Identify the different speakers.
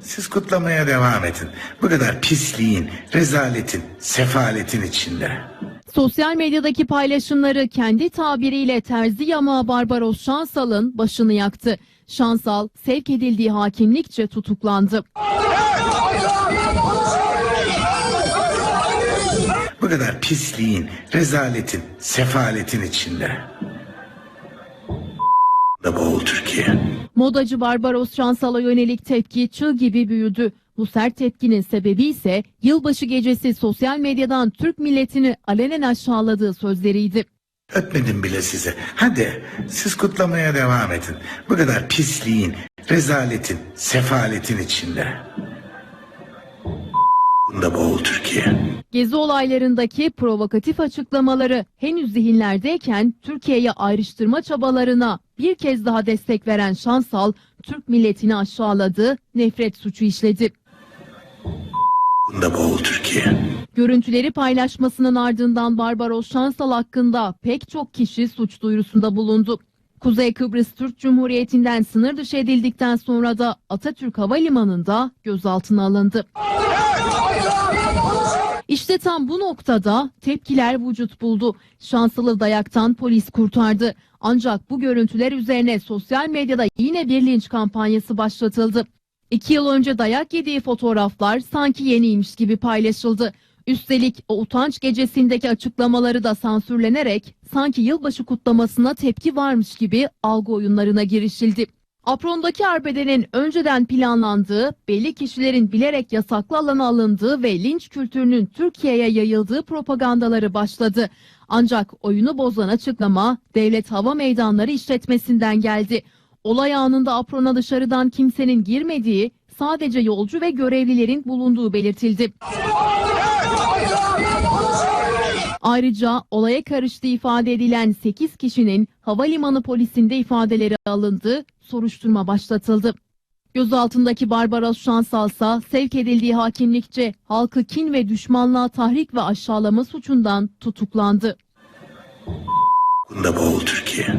Speaker 1: Siz kutlamaya devam edin. Bu kadar pisliğin, rezaletin, sefaletin içinde.
Speaker 2: Sosyal medyadaki paylaşımları kendi tabiriyle terzi yamağı Barbaros Şansal'ın başını yaktı. Şansal sevk edildiği hakimlikçe tutuklandı.
Speaker 1: Bu kadar pisliğin, rezaletin, sefaletin içinde. Da boğul Türkiye.
Speaker 2: Modacı Barbaros Şansal'a yönelik tepki çığ gibi büyüdü. Bu sert tepkinin sebebi ise yılbaşı gecesi sosyal medyadan Türk milletini alenen aşağıladığı sözleriydi.
Speaker 1: Öpmedim bile size. Hadi siz kutlamaya devam edin. Bu kadar pisliğin, rezaletin, sefaletin içinde. Bunda boğul Türkiye.
Speaker 2: Gezi olaylarındaki provokatif açıklamaları henüz zihinlerdeyken Türkiye'ye ayrıştırma çabalarına bir kez daha destek veren Şansal, Türk milletini aşağıladı, nefret suçu işledi.
Speaker 1: Boğul Türkiye.
Speaker 2: Görüntüleri paylaşmasının ardından Barbaros Şansal hakkında pek çok kişi suç duyurusunda bulundu. Kuzey Kıbrıs Türk Cumhuriyeti'nden sınır dışı edildikten sonra da Atatürk Havalimanı'nda gözaltına alındı. İşte tam bu noktada tepkiler vücut buldu. Şansalı dayaktan polis kurtardı. Ancak bu görüntüler üzerine sosyal medyada yine bir linç kampanyası başlatıldı. İki yıl önce dayak yediği fotoğraflar sanki yeniymiş gibi paylaşıldı. Üstelik o utanç gecesindeki açıklamaları da sansürlenerek sanki yılbaşı kutlamasına tepki varmış gibi algı oyunlarına girişildi. Apron'daki arbedenin önceden planlandığı, belli kişilerin bilerek yasaklı alana alındığı ve linç kültürünün Türkiye'ye yayıldığı propagandaları başladı. Ancak oyunu bozan açıklama Devlet Hava Meydanları işletmesinden geldi. Olay anında aprona dışarıdan kimsenin girmediği, sadece yolcu ve görevlilerin bulunduğu belirtildi. Ayrıca olaya karıştığı ifade edilen 8 kişinin havalimanı polisinde ifadeleri alındı, soruşturma başlatıldı. Gözaltındaki Barbaros Şansalsa sevk edildiği hakimlikçe halkı kin ve düşmanlığa tahrik ve aşağılama suçundan tutuklandı.
Speaker 1: Bunda boğul Türkiye.